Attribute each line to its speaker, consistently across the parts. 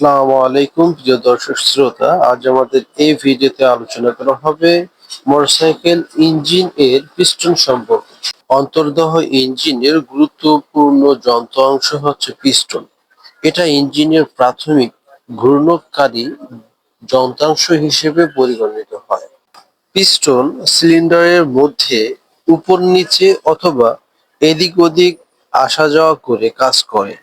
Speaker 1: আসসালামু আলাইকুম, প্রিয় দর্শক শ্রোতা। আজ আমাদের এই ভিডিওতে আলোচনা করা হবে মোটরসাইকেল ইঞ্জিন এর পিস্টন সম্পর্কে। অন্তর্দহ ইঞ্জিনের গুরুত্বপূর্ণ যন্ত্র অংশ হচ্ছে পিস্টন। এটা ইঞ্জিনের প্রাথমিক ঘূর্ণকারী যন্ত্রাংশ হিসেবে পরিগণিত হয়। পিস্টন সিলিন্ডারের মধ্যে উপর নিচে অথবা এদিক ওদিক আসা যাওয়া করে কাজ করে।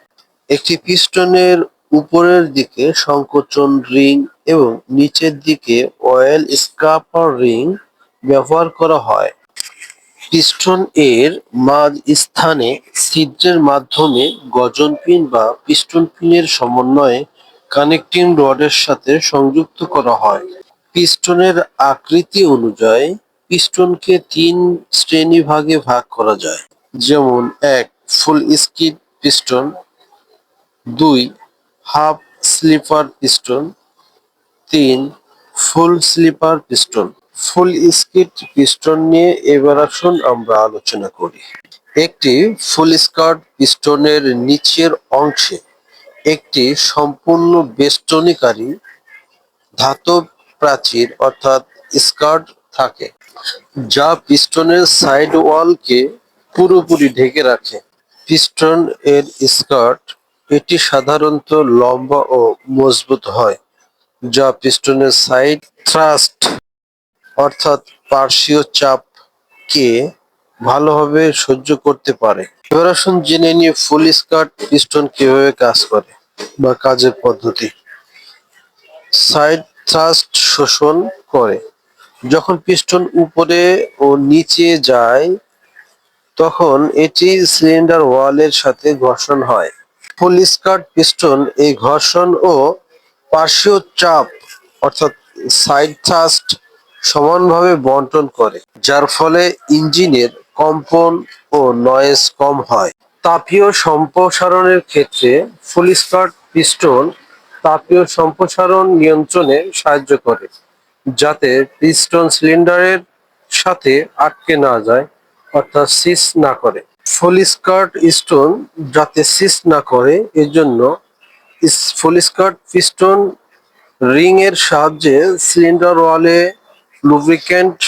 Speaker 1: একটি পিস্টনের উপরের দিকে সংকোচন রিং এবং নিচের দিকে অয়েল স্ক্রাপার রিং ব্যবহার করা হয়। পিস্টন এর মাঝ স্থানে ছিদ্রের মাধ্যমে গজন পিন বা পিস্টন পিনের সমন্বয়ে কানেক্টিং রডের সাথে সংযুক্ত করা হয়। পিস্টনের আকৃতি অনুযায়ী পিস্টনকে তিন শ্রেণীভাগে ভাগ করা যায়। যেমন এক ফুল স্কিড পিস্টন, দুই হাফ স্লিপার পিস্টন তিন full slipper piston full skirt piston নিয়ে এবার আসুন আমরা আলোচনা করি। একটি ফুল স্কার্ট পিস্টনের নিচের অংশে একটি সম্পূর্ণ বেষ্টনীকারী ধাতব প্রাচীর অর্থাৎ স্কার্ট থাকে, যা পিস্টনের সাইড ওয়ালকে পুরোপুরি ঢেকে রাখে। পিস্টন এর স্কার্ট এটি সাধারণত লম্বা ও মজবুত হয়, যা পিস্টনের সাইড থ্রাস্ট, অর্থাৎ পার্শ্বীয় চাপকে ভালোভাবে সহ্য করতে পারে। এবার আসুন জেনে নিয়ে ফুল স্কার্ট পিস্টন কীভাবে কাজ করে বা কাজের পদ্ধতি। সাইড থ্রাস্ট শোষণ করে। যখন পিস্টন উপরে ও নিচে যায়, তখন এটি সিলিন্ডার ওয়ালের সাথে ঘর্ষণ হয়। ফুল স্কার্ট পিস্টন এই ঘর্ষণ ও পার্শ্বীয় চাপ, অর্থাৎ সাইড থ্রাস্ট সমানভাবে বন্টন করে, যার ফলে ইঞ্জিনের কম্পন ও নয়েজ কম হয়। তাপীয় সম্প্রসারণের ক্ষেত্রে ফুল স্কার্ট পিস্টন তাপীয় সম্প্রসারণ নিয়ন্ত্রণে সাহায্য করে, যাতে পিস্টন সিলিন্ডারের সাথে আটকে না যায়, অর্থাৎ সিস না করে। ফুল স্কার্ট স্টোন যাতে সিস না করে, এজন্য ফুল স্কার্ট পিস্টন রিং এর সাহায্যে সিলিন্ডার ওয়ালে লুব্রিক্যান্ট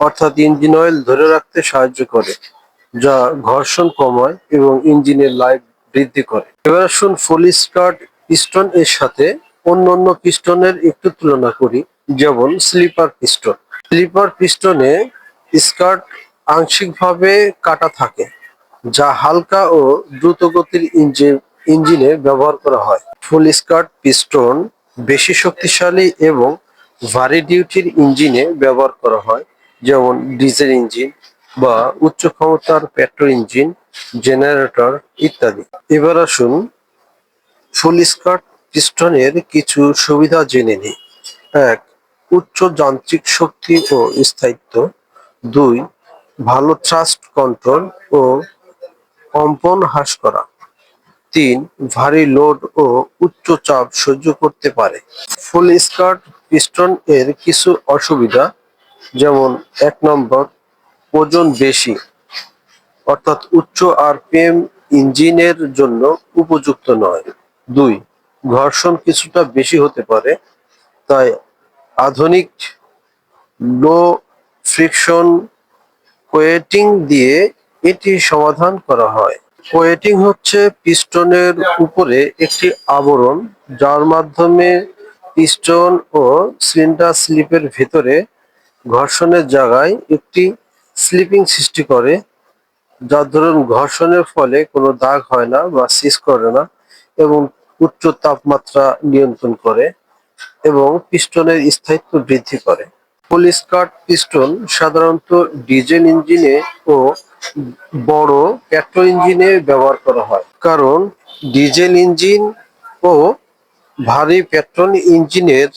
Speaker 1: অর্থাৎ ইঞ্জিন অয়েল ধরে রাখতে সাহায্য করে, যা ঘর্ষণ কমায় এবং ইঞ্জিনের লাইফ বৃদ্ধি করে। এবার আসুন ফুল স্কার্ট পিস্টন এর সাথে অন্য অন্য পিস্টনের একটু তুলনা করি, যেমন স্লিপার পিস্টন। স্লিপার পিস্টনে স্কার্ট আংশিকভাবে কাটা থাকে যা হালকা ও দ্রুত গতির ইঞ্জিন ইঞ্জিনে ব্যবহার করা হয়। ফুল স্কার্ট, পিস্টন, বেশি শক্তিশালী এবং ভারী ডিউটির ইঞ্জিনে ব্যবহার করা হয়, যেমন ডিজেল ইঞ্জিন বা উচ্চ ক্ষমতার পেট্রোল ইঞ্জিন, জেনারেটর ইত্যাদি। এবার আসুন ফুল স্কার্ট, পিস্টনের কিছু সুবিধা জেনে নিই। এক, উচ্চ যান্ত্রিক শক্তি ও স্থায়িত্ব। দুই, ভালো থ্রাস্ট কন্ট্রোল ও কম্পন হ্রাস করা। তিন, ভারী লোড ও উচ্চ চাপ সহ্য করতে পারে। ফুল স্কার্ট, পিস্টন এর কিছু অসুবিধা, যেমন এক নম্বর, ওজন বেশি, অর্থাৎ উচ্চ আরপিএম ইঞ্জিনের জন্য উপযুক্ত নয়। দুই, ঘর্ষণ কিছুটা বেশি হতে পারে, তাই আধুনিক লো ফ্রিকশন কোয়েটিং দিয়ে এটি সমাধান করা হয়। কোয়েটিং হচ্ছে পিস্টনের উপরে একটি আবরণ, যার মাধ্যমে পিস্টন ও সিলিন্ডার স্লিপের ভেতরে ঘর্ষণের জায়গায় একটি স্লিপিং সৃষ্টি করে যার ধরুন ঘর্ষণের ফলে কোনো দাগ হয় না বা সিস করে না এবং উচ্চ তাপমাত্রা নিয়ন্ত্রণ করে এবং পিস্টনের স্থায়িত্ব বৃদ্ধি করে। ফুল স্কার্ট পিস্টন সাধারণত ডিজেল ইঞ্জিনে ও বড় পেট্রোল ইঞ্জিনে ব্যবহার করা হয়। কারণ ডিজেল ইঞ্জিন ও ভারী পেট্রোল ইঞ্জিনের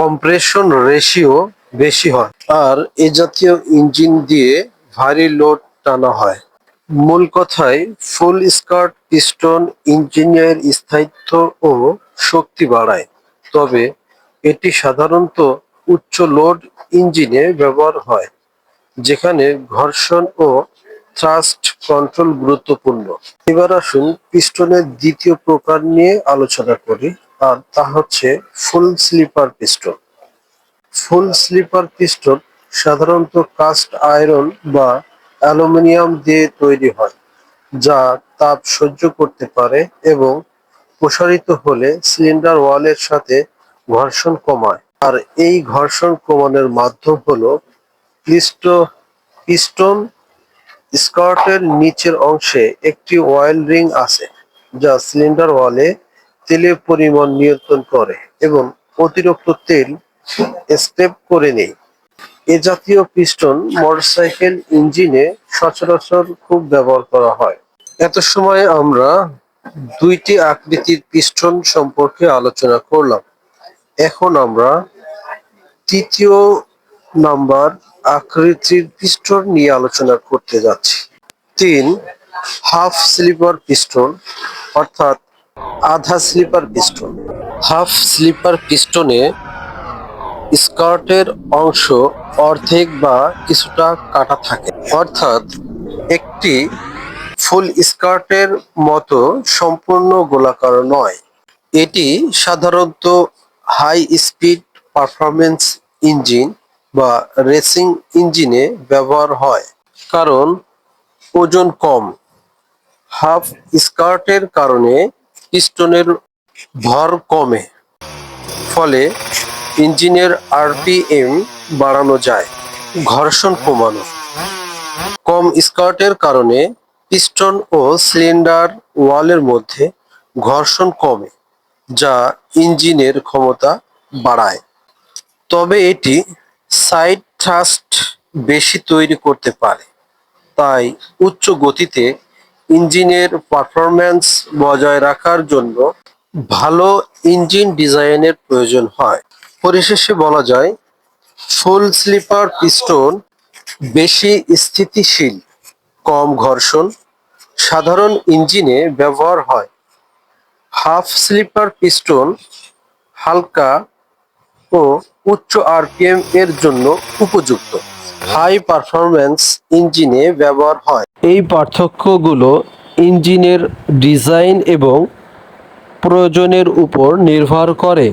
Speaker 1: কম্প্রেশন রেশিও বেশি হয়। আর এ জাতীয় ইঞ্জিন দিয়ে ভারী লোড টানা হয়। মূল কথায় ফুল স্কার্ট পিস্টন ইঞ্জিনের স্থায়িত্ব ও শক্তি বাড়ায়। তবে এটি সাধারণত উচ্চ লোড ইঞ্জিনে ব্যবহার হয়, যেখানে ঘর্ষণ ও থ্রাস্ট কন্ট্রোল গুরুত্বপূর্ণ। এবার আসুন পিস্টনের দ্বিতীয় প্রকার নিয়ে আলোচনা করি, আর তা হচ্ছে full slipper piston full slipper piston সাধারণত কাস্ট আয়রন বা অ্যালুমিনিয়াম দিয়ে তৈরি হয়, যা তাপ সহ্য করতে পারে এবং প্রসারিত হলে সিলিন্ডার ওয়ালের সাথে ঘর্ষণ কমায়। আর এই ঘর্ষণ কমানোর মাধ্যম হলো পিস্টো পিস্টন স্কার্টের নিচের অংশে একটি অয়েল রিং আছে, যা সিলিন্ডার ওয়ালে তেলের পরিমাণ নিয়ন্ত্রণ করে এবং অতিরিক্ত তেল স্টেপ করে নেই এ জাতীয় পিস্টন মোটরসাইকেল ইঞ্জিনে সচরাচর খুব ব্যবহার করা হয়। এত সময় আমরা দুইটি আকৃতির পিস্টন সম্পর্কে আলোচনা করলাম। এখন আমরা তৃতীয় নাম্বার আকৃতির পিস্টন নিয়ে আলোচনা করতে যাচ্ছি। তিন, হাফ স্লিপার পিস্টন অর্থাৎ আধা স্লিপার পিস্টন হাফ স্লিপার পিস্টনে স্কার্টের অংশ অর্ধেক বা কিছুটা কাটা থাকে। অর্থাৎ একটি ফুল স্কার্টের মতো সম্পূর্ণ গোলাকার নয়। এটি সাধারণত হাই স্পিড পারফরমেন্স ইঞ্জিন বা রেসিং ইঞ্জিনে ব্যবহার হয়। কারণ ওজন কম। হাফ স্কার্টের কারণে পিস্টনের ভর কমে। ফলে ইঞ্জিনের আরপিএম বাড়ানো যায়, ঘর্ষণ কমানো। কম স্কার্টের কারণে পিস্টন ও সিলিন্ডার ওয়ালের মধ্যে ঘর্ষণ কমে, যা ইঞ্জিনের ক্ষমতা বাড়ায়। তবে এটি সাইড থ্রাস্ট বেশি তৈরি করতে পারে। তাই উচ্চ গতিতে ইঞ্জিনের পারফরম্যান্স বজায় রাখার জন্য ভালো ইঞ্জিন ডিজাইনের প্রয়োজন হয়। পরিশেষে বলা যায়, ফুল স্লিপার পিস্টন বেশি স্থিতিশীল, কম ঘর্ষণ, সাধারণ ইঞ্জিনে ব্যবহার হয়। হাফ স্লিপার পিস্টন হালকা ও উচ্চ আরপিএম এর জন্য উপযুক্ত। হাই পারফরম্যান্স ইঞ্জিনে ব্যবহার হয়। এই পার্থক্যগুলো ইঞ্জিনের ডিজাইন এবং প্রয়োজনের উপর নির্ভর করে।